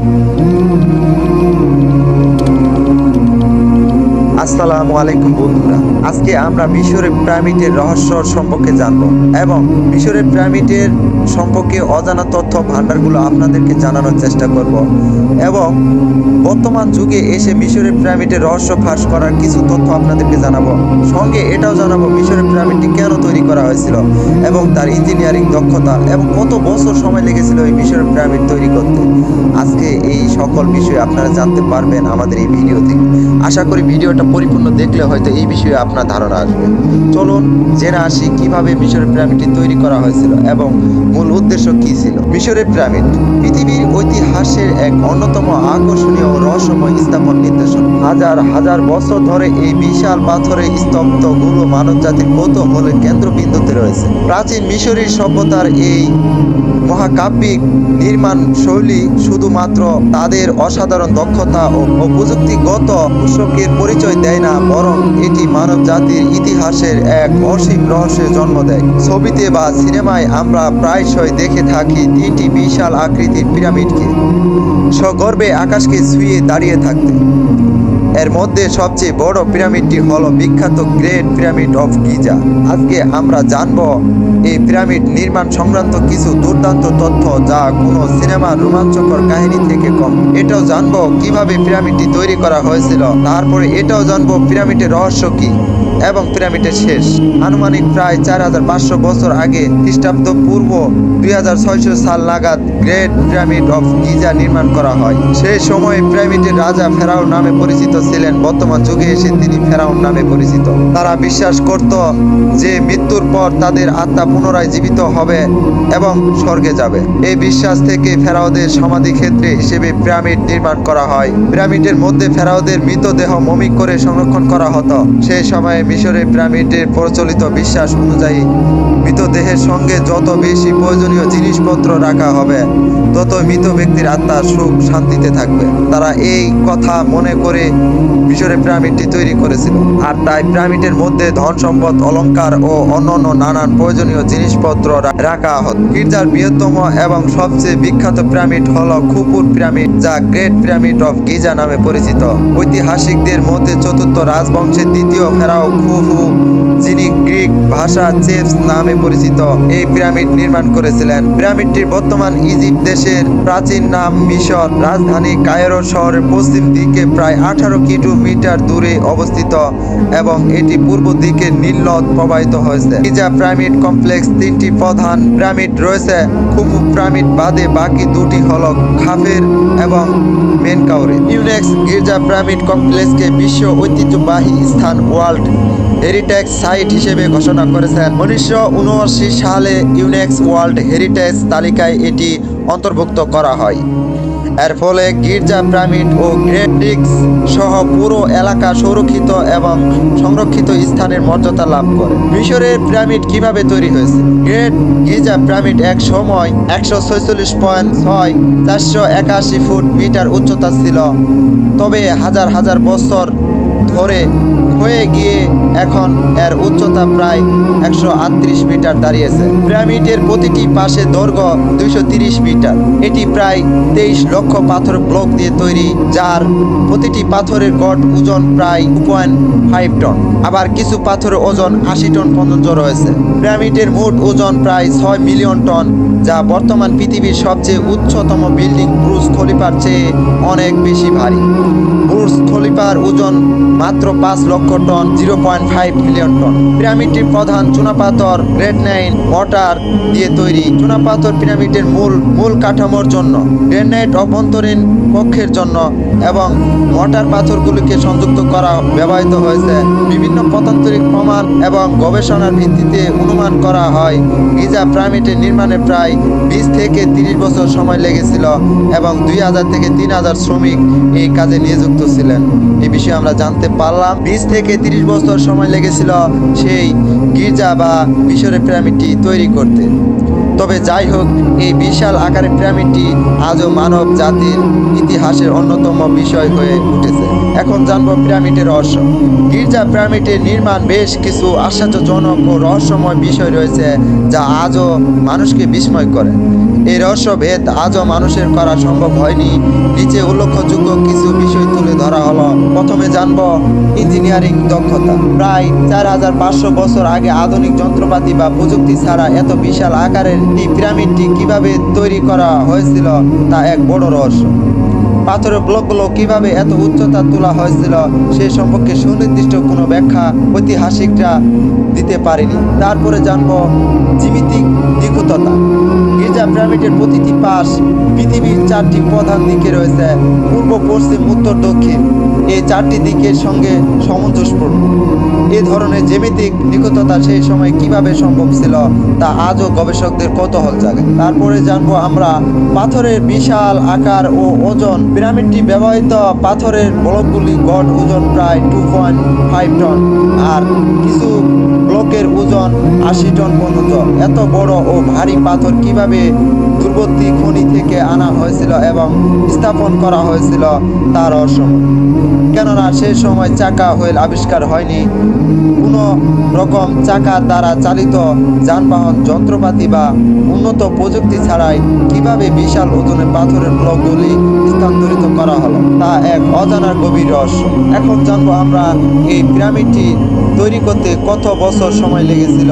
Oh. আসসালামু আলাইকুম বন্ধুরা। আজকে আমরা মিশরের পিরামিডের রহস্য সম্পর্কে জানব এবং মিশরের পিরামিডের সম্পর্কে অজানা তথ্য ভান্ডারগুলো আপনাদেরকে জানানোর চেষ্টা করব। এবং বর্তমান যুগে এসে মিশরের পিরামিডের রহস্য ফাঁস করার কিছু তথ্য আপনাদেরকে জানাব। সঙ্গে এটাও জানাব মিশরের পিরামিডটি কেন তৈরি করা হয়েছিল এবং তার ইঞ্জিনিয়ারিং দক্ষতা এবং কত বছর সময় লেগেছিল এই মিশরের পিরামিড তৈরি করতে। আজকে এই সকল বিষয়ে আপনারা জানতে পারবেন আমাদের এই ভিডিও থেকে আশা করি ভিডিওটা পরিপূর্ণ দেখলে হয়তো এই বিষয়ে আপনার ধারণা আসবে। চলুন জেনে আসি কীভাবে মিশরের পিরামিডটি তৈরি করা হয়েছিল এবং মূল উদ্দেশ্য কি ছিল। মিশরের পিরামিড পৃথিবীর ঐতিহাসের এক অন্যতম আকর্ষণীয় রহস্যময় স্থাপন নির্দেশন হাজার হাজার বছর ধরে এই বিশাল পাথরের স্তব্ধগুলো মানব জাতির কৌতূহলের কেন্দ্রবিন্দুতে রয়েছে। প্রাচীন মিশরীয় সভ্যতার এই মহাকাব্যিক নির্মাণ শৈলী শুধুমাত্র তাদের অসাধারণ দক্ষতা ও প্রযুক্তিগত পোষকের পরিচয় দেয় না, বরং এটি মানব জাতির ইতিহাসের এক অসীম রহস্যের জন্ম দেয়। ছবিতে বা সিনেমায় আমরা প্রায়শই দেখে থাকি তিনটি বিশাল আকৃতির পিরামিডকে। সগর্বে আকাশকে ছুঁয়ে দাঁড়িয়ে থাকতে। এর মধ্যে সবচেয়ে বড় পিরামিডটি হল বিখ্যাত গ্রেট পিরামিড অফ গিজা। আজকে আমরা জানব এই পিরামিড নির্মাণ সংক্রান্ত কিছু দুর্দান্ত তথ্য যা কোনো সিনেমার রোমাঞ্চকর কাহিনী থেকে কম। এটাও জানব কীভাবে পিরামিডটি তৈরি করা হয়েছিল। তারপরে এটাও জানব পিরামিডের রহস্য কি। এবং পিরামিডের শেষ। আনুমানিক প্রায় চার হাজার পাঁচশো বছর আগে খ্রিস্টাব্দ পূর্ব দুই হাজার ছয়শো সাল নাগাদ গ্রেট পিরামিড অফ গিজা নির্মাণ করা হয়। সেই সময়ে পিরামিডের রাজা ফেরাও নামে পরিচিত ছিলেন। বর্তমান যুগে এসে তিনি ফেরাউন নামে পরিচিত। তারা বিশ্বাস করত যে মৃত্যুর পর তাদের আত্মা পুনরায় জীবিত হবে এবং স্বর্গে যাবে। এই বিশ্বাস থেকে ফেরাওদের সমাধি ক্ষেত্রে হিসেবে পিরামিড নির্মাণ করা হয়। পিরামিডের মধ্যে ফেরাওদের মৃতদেহ মমিক করে সংরক্ষণ করা হতো। সেই সময়ে মিশরের পিরামিডের প্রচলিত বিশ্বাস অনুযায়ী মৃতদেহের সঙ্গে যত বেশি প্রয়োজনীয় জিনিসপত্র রাখা হবে, তত মৃত ব্যক্তির আত্মার সুখ, শান্তিতে থাকবে। তারা এই কথা মনে করে মিশরের পিরামিডটি তৈরি করেছিল। আর তাই পিরামিডের মধ্যে ধন সম্পদ, অলংকার ও অন্যান্য নানান প্রয়োজনীয় জিনিসপত্র রাখা হতো। গির্জার বৃহত্তম এবং সবচেয়ে বিখ্যাত পিরামিড হল খুপুর পিরামিড, যা গ্রেট পিরামিড অফ গিজা নামে পরিচিত। ঐতিহাসিকদের মধ্যে চতুর্থ রাজবংশের দ্বিতীয় ফেরাও খুফু, যিনি গ্রিক ভাষা চেফস নামে পরিচিত। এই পিরামিড নির্মাণ করেছিলেন। পিরামিডটির বর্তমান ইজিপ্ট দেশের প্রাচীন নাম মিশর। রাজধানী কায়রো শহরের পশ্চিম দিকে প্রায় আঠারো কিলোমিটার দূরে অবস্থিত এবং এটি পূর্ব দিকে নীল নদ প্রবাহিত হয়েছে। গিজা পিরামিড কমপ্লেক্স তিনটি প্রধান পিরামিড রয়েছে। খুফু পিরামিড বাদে বাকি দুটি হল খাফের এবং মেনকাউরে ইউনেক্স গির্জা পিরামিড কমপ্লেক্সকে বিশ্ব ঐতিহ্যবাহী স্থান ওয়ার্ল্ড হেরিটেজ সাইট হিসেবে ঘোষণা করেছেন। উনিশশো উনআশি সালে ইউনেক্স ওয়ার্ল্ড হেরিটেজ তালিকায় এটি অন্তর্ভুক্ত করা হয়। এর ফলে গির্জা পিরামিড ও গ্রেট ডিক্স সহ পুরো এলাকা সুরক্ষিত এবং সংরক্ষিত স্থানের মর্যাদা লাভ করে। মিশরের পিরামিড কীভাবে তৈরি হয়েছে? গ্রেট গির্জা পিরামিড এক সময় একশো ছয়চল্লিশ পয়েন্ট ছয়, চারশো একাশি ফুট মিটার উচ্চতা ছিল। তবে হাজার হাজার বছর ধরে হয়ে গিয়ে এখন এর উচ্চতা প্রায় একশো আটত্রিশ মিটার দাঁড়িয়েছে। পিরামিডের প্রতিটি পাশে দৈর্ঘ্য দুইশো মিটার। এটি প্রায় তেইশ লক্ষ পাথর ব্লক দিয়ে তৈরি, যার প্রতিটি পাথরের গড় ওজন প্রায় পয়েন্ট ফাইভ টন। আবার কিছু পাথরের ওজন আশি টন পর্যন্ত রয়েছে। পিরামিডের মোট ওজন প্রায় ছয় মিলিয়ন টন, যা বর্তমান পৃথিবীর সবচেয়ে উচ্চতম বিল্ডিং ব্রুজ খলিফার চেয়ে অনেক বেশি ভারী। ব্রুজ খলিফার ওজন মাত্র পাঁচ লক্ষ ton, zero point five million ton. পিরামিডটির প্রধান চুনাপাথর গ্রেট নাইন ওয়াটার দিয়ে তৈরি। চুনাপাথর পিরামিডের মূল মূল কাঠামোর জন্য, গ্রেনাইট অভ্যন্তরীণ কক্ষের জন্য এবং মটার পাথরগুলিকে সংযুক্ত করা ব্যবহৃত হয়েছে। বিভিন্ন পতান্তরিক প্রমাণ এবং গবেষণার ভিত্তিতে অনুমান করা হয়, গিজা পিরামিডের নির্মাণে প্রায় বিশ থেকে তিরিশ বছর সময় লেগেছিল এবং দুই হাজার থেকে তিন হাজার শ্রমিক এই কাজে নিযুক্ত ছিলেন। এই বিষয়ে আমরা জানতে পারলাম, বিশ থেকে তিরিশ বছর সময় লেগেছিল সেই গির্জা বা মিশরের পিরামিডটি তৈরি করতে। তবে যাই হোক, এই বিশাল আকারের পিরামিডটি আজও মানব জাতির ইতিহাসের অন্যতম বিষয় হয়ে উঠেছে। এখন জানব পিরামিডের রহস্য। গির্জা পিরামিডের নির্মাণ বেশ কিছু আশ্চর্যজনক ও রহস্যময় বিষয় রয়েছে যা আজও মানুষকে বিস্ময় করে। এই রহস্য ভেদ আজও মানুষের করা সম্ভব হয়নি। নিচে উল্লেখযোগ্য কিছু বিষয় তুলে ধরা হলো। প্রথমে জানব ইঞ্জিনিয়ারিং দক্ষতা। প্রায় চার হাজার পাঁচশো বছর আগে আধুনিক যন্ত্রপাতি বা প্রযুক্তি ছাড়া এত বিশাল আকারের এই পিরামিডটি কীভাবে তৈরি করা হয়েছিল তা এক বড় রহস্য। পাথরের ব্লকগুলো কীভাবে এত উচ্চতা তোলা হয়েছিল সে সম্পর্কে সুনির্দিষ্ট কোনো ব্যাখ্যা ঐতিহাসিকরা দিতে পারেনি। তারপরে জানব জ্যামিতিক নিখুঁততা। গির্জা পিরামিডের প্রতিটি পাশ পৃথিবীর চারটি প্রধান দিকে রয়েছে পূর্ব পশ্চিম উত্তর দক্ষিণ। এই চারটি দিকের সঙ্গে সামঞ্জস্যপূর্ণ। এ ধরনের জ্যামিতিক নিখুঁততা সেই সময় কীভাবে সম্ভব ছিল তা আজও গবেষকদের কৌতূহল জাগে। তারপরে জানব আমরা পাথরের বিশাল আকার ও ওজন। পিরামিডটি ব্যবহৃত পাথরের ব্লকগুলি গড় ওজন প্রায় টু পয়েন্ট ফাইভ টন আর কিছু ব্লকের ওজন আশি টন পর্যন্ত। এত বড় ও ভারী পাথর কীভাবে দূরবর্তী খনি থেকে আনা হয়েছিল এবং স্থাপন করা হয়েছিল তার রহস্যময় কেননা সেই সময় চাকা হুইল আবিষ্কার হয়নি। কোনো রকম চাকা দ্বারা চালিত যানবাহন, যন্ত্রপাতি বা উন্নত প্রযুক্তি ছাড়াই কীভাবে বিশাল ওজনের পাথরের ব্লকগুলি স্থানান্তরিত করা হলো, তা এক অজানার গভীর রহস্য। এখন জানব আমরা এই পিরামিডটি তৈরি করতে কত বছর সময় লেগেছিল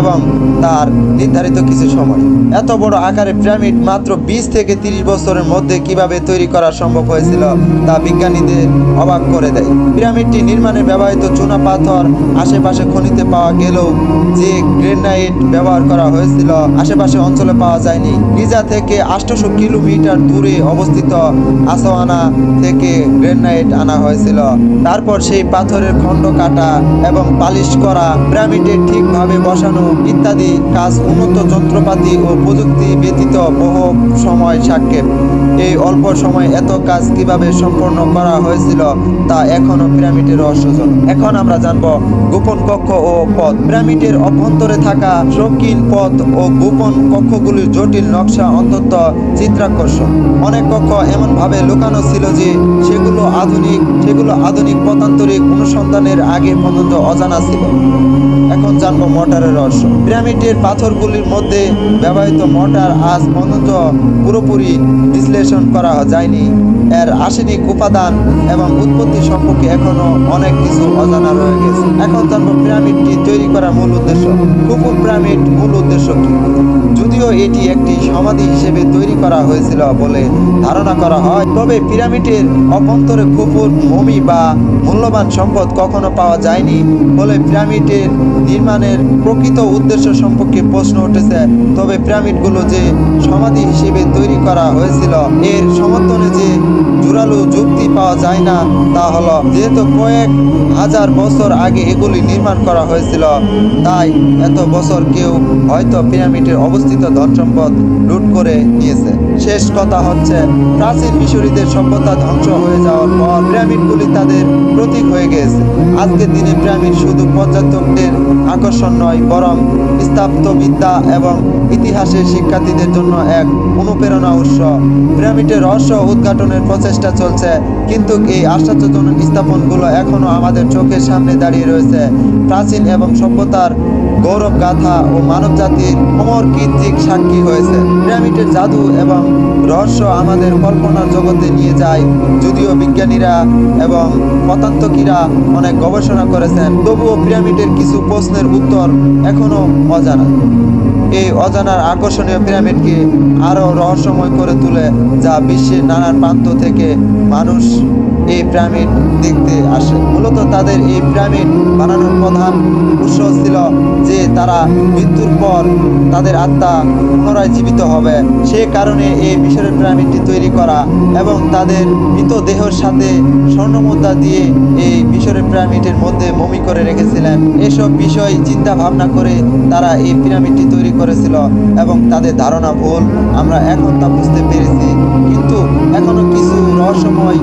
এবং তার নির্ধারিত কিছু সময়। এত বড় আকারের পিরামিড মাত্র বিশ থেকে তিরিশ বছরের মধ্যে কীভাবে তৈরি করা সম্ভব হয়েছিল তা বিজ্ঞানীদের অবাক করে দেয়। পিরামিডটি নির্মাণে ব্যবহৃত চুনা পাথর, আশেপাশে খনিতে পাওয়া গেলেও যে গ্রেনাইট ব্যবহার করা হয়েছিল আশেপাশে অঞ্চলে পাওয়া যায়নি। গিজা থেকে আটশোশো কিলোমিটার দূরে অবস্থিত আসোয়ানা থেকে গ্রেনাইট আনা হয়েছিল। তারপর সেই পাথরের খণ্ড কাটা এবং পালিশ করা, পিরামিডে ঠিকভাবে বসানো ইত্যাদি কাজ উন্নত যন্ত্রপাতি ও প্রযুক্তি ব্যতীত বহু সময় সাক্ষেপ এই অল্প সময় এত কাজ কীভাবে সম্পন্ন করা হয়েছিল তা এখনও পিরামিডের রহস্যজনক এখন আমরা জানব গোপন কক্ষ ও পথ। পিরামিডের অভ্যন্তরে থাকা শৌখিন পথ ও গোপন কক্ষগুলির জটিল নকশা অন্তত চিত্রাকর্ষণ অনেক কক্ষ এমনভাবে লুকানো ছিল যে সেগুলো আধুনিক সেগুলো আধুনিক পতান্তরিক অনুসন্ধানের আগে পর্যন্ত অজানা ছিল। এখন জানব মর্টারের রহস্য। পিরামিডের পাথরগুলির মধ্যে ব্যবহৃত মর্টার আজ পর্যন্ত পুরোপুরি বিশ্লেষণ করা যায়নি। এর আর্সেনিক উপাদান এবং উৎপত্তি সম্পর্কে এখনও অনেক কিছু অজানা রয়ে গেছে। এখন জানব পিরামিডটি তৈরি করার মূল উদ্দেশ্য। কুপুর পিরামিড মূল উদ্দেশ্য কি? যদিও এটি একটি সমাধি হিসেবে তৈরি করা হয়েছিল বলে ধারণা করা হয়, তবে পিরামিডের অভ্যন্তরে কুপুর মমি বা মূল্যবান সম্পদ কখনো পাওয়া যায়নি। বলে পিরামিডের নির্মাণের প্রকৃত উদ্দেশ্য সম্পর্কে প্রশ্ন উঠেছে। তবে পিরামিডগুলো যে সমাধি হিসেবে তৈরি করা হয়েছিল, এর সমর্থনে যে জোরালো যুক্তি পাওয়া যায় না, তা হলো যেহেতু কয়েক হাজার বছর আগে এগুলি নির্মাণ করা হয়েছিল, তাই এত বছর কেউ হয়তো পিরামিডের অবস্থিত ধন সম্পদ লুট করে নিয়েছে। শেষ কথা হচ্ছে, প্রাচীন মিশরীদের সভ্যতা ধ্বংস হয়ে যাওয়ার পর পিরামিডগুলি তাদের প্রতীক হয়ে গেছে। আজকের দিনে পিরামিড শুধু পর্যটকদের আকর্ষণ নয়, বরং স্থাপত্যবিদ্যা এবং ইতিহাসের শিক্ষার্থীদের জন্য এক অনুপ্রেরণা উৎস। পিরামিডের রহস্য উদ্ঘাটনের প্রচেষ্টা চলছে, কিন্তু এই আশ্চর্যজনক স্থাপনগুলো এখনও আমাদের চোখের সামনে দাঁড়িয়ে রয়েছে। প্রাচীন এবং সভ্যতার গৌরব গাথা ও মানব জাতির অমর কীর্তিক সাক্ষী হয়েছে। পিরামিডের জাদু এবং রহস্য আমাদের কল্পনার জগতে নিয়ে যায়, যদিও বিজ্ঞানীরা এবং পতান্তকিরা অনেক গবেষণা করেছেন। তবুও পিরামিডের কিছু প্রশ্নের উত্তর এখনও অজানা। এই অজানার আকর্ষণীয় পিরামিডকে আরও রহস্যময় করে তোলে, যা বিশ্বের নানান প্রান্ত থেকে মানুষ এই পিরামিড দেখতে আসে। মূলত তাদের এই পিরামিড বানানোর প্রধান উৎস ছিল যে তারা মৃত্যুর পর তাদের আত্মা পুনরায় জীবিত হবে। সে কারণে এই মিশরের পিরামিডটি তৈরি করা এবং তাদের মৃতদেহের সাথে স্বর্ণমুদ্রা দিয়ে এই মিশরের পিরামিডের মধ্যে মমি করে রেখেছিলেন। এসব বিষয় চিন্তা ভাবনা করে তারা এই পিরামিডটি তৈরি করেছিল এবং তাদের ধারণা ভুল। আমরা এখন তা বুঝতে পেরেছি। কিন্তু এখনও কিছু রহস্যময়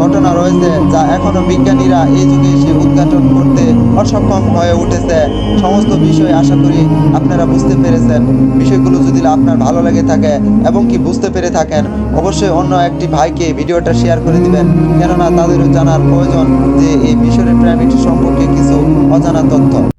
ঘটনা রয়েছে যা এখনও বিজ্ঞানীরা এই যুগে এসে উদ্ঘাটন করতে অসক্ষম হয়ে উঠেছে। সমস্ত বিষয় আশা করি আপনারা বুঝতে পেরেছেন। বিষয়গুলো যদি আপনার ভালো লেগে থাকে এবং কি বুঝতে পেরে থাকেন, অবশ্যই অন্য একটি ভাইকে ভিডিওটা শেয়ার করে দিবেন। কেননা তাদেরও জানার প্রয়োজন যে এই মিশরের পিরামিড সম্পর্কে কিছু অজানা তথ্য।